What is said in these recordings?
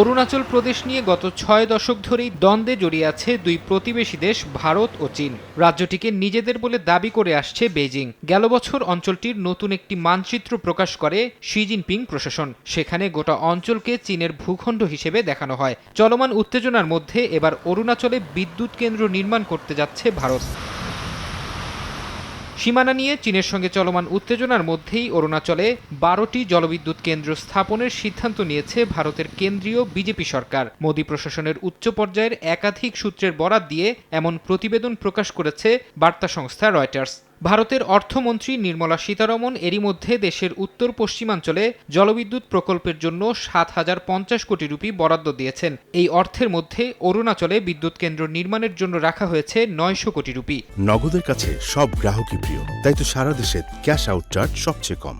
অরুণাচল প্রদেশ নিয়ে গত ছয় দশক ধরেই দ্বন্দ্বে জড়িয়ে আছে দুই প্রতিবেশী দেশ, ভারত ও চীন। রাজ্যটিকে নিজেদের বলে দাবি করে আসছে বেজিং গেল বছর অঞ্চলটির নতুন একটি মানচিত্র প্রকাশ করে শি জিনপিং প্রশাসন। সেখানে গোটা অঞ্চলকে চীনের ভূখণ্ড হিসেবে দেখানো হয়। চলমান উত্তেজনার মধ্যে এবার অরুণাচলে বিদ্যুৎ কেন্দ্র নির্মাণ করতে যাচ্ছে ভারত। সীমানা নিয়ে চীনের সঙ্গে চলমান উত্তেজনার মধ্যেই অরুণাচলে বারোটি জলবিদ্যুৎ কেন্দ্র স্থাপনের সিদ্ধান্ত নিয়েছে ভারতের কেন্দ্রীয় বিজেপি সরকার। মোদী প্রশাসনের উচ্চ পর্যায়ের একাধিক সূত্রের বরাত দিয়ে এমন প্রতিবেদন প্রকাশ করেছে বার্তা সংস্থা রয়টার্স। ভারতের অর্থমন্ত্রী নির্মলা সীতারমন এরই মধ্যে দেশের উত্তর পশ্চিমাঞ্চলে জলবিদ্যুৎ প্রকল্পের জন্য সাত হাজার পঞ্চাশ কোটি রুপি বরাদ্দ দিয়েছেন। এই অর্থের মধ্যে অরুণাচলে বিদ্যুৎ কেন্দ্র নির্মাণের জন্য রাখা হয়েছে নয়শো কোটি রুপি। নগদের কাছে সব গ্রাহকই প্রিয়, তাই তো সারা দেশে ক্যাশ আউট চার্জ সবচেয়ে কম।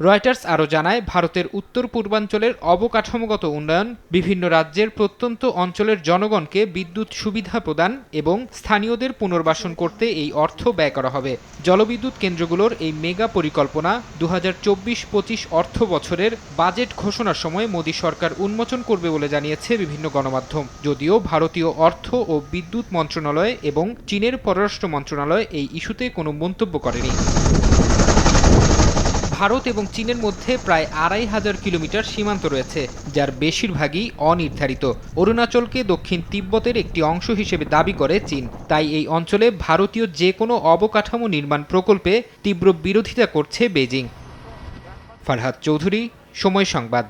রয়টার্স আরও জানায়, ভারতের উত্তর পূর্বাঞ্চলের অবকাঠামোগত উন্নয়ন, বিভিন্ন রাজ্যের প্রত্যন্ত অঞ্চলের জনগণকে বিদ্যুৎ সুবিধা প্রদান এবং স্থানীয়দের পুনর্বাসন করতে এই অর্থ ব্যয় করা হবে। জলবিদ্যুৎ কেন্দ্রগুলোর এই মেগা পরিকল্পনা দু হাজার চব্বিশ পঁচিশ অর্থ বছরের বাজেট ঘোষণার সময় মোদী সরকার উন্মোচন করবে বলে জানিয়েছে বিভিন্ন গণমাধ্যম। যদিও ভারতীয় অর্থ ও বিদ্যুৎ মন্ত্রণালয় এবং চীনের পররাষ্ট্র মন্ত্রণালয় এই ইস্যুতে কোনো মন্তব্য করেনি। ভারত এবং চীনের মধ্যে প্রায় আড়াই হাজার কিলোমিটার সীমান্ত রয়েছে, যার বেশিরভাগই অনির্ধারিত। অরুণাচলকে দক্ষিণ তিব্বতের একটি অংশ হিসেবে দাবি করে চীন। তাই এই অঞ্চলে ভারতীয় যে কোনো অবকাঠামো নির্মাণ প্রকল্পে তীব্র বিরোধিতা করছে বেজিং। ফারহাদ চৌধুরী, সময় সংবাদ।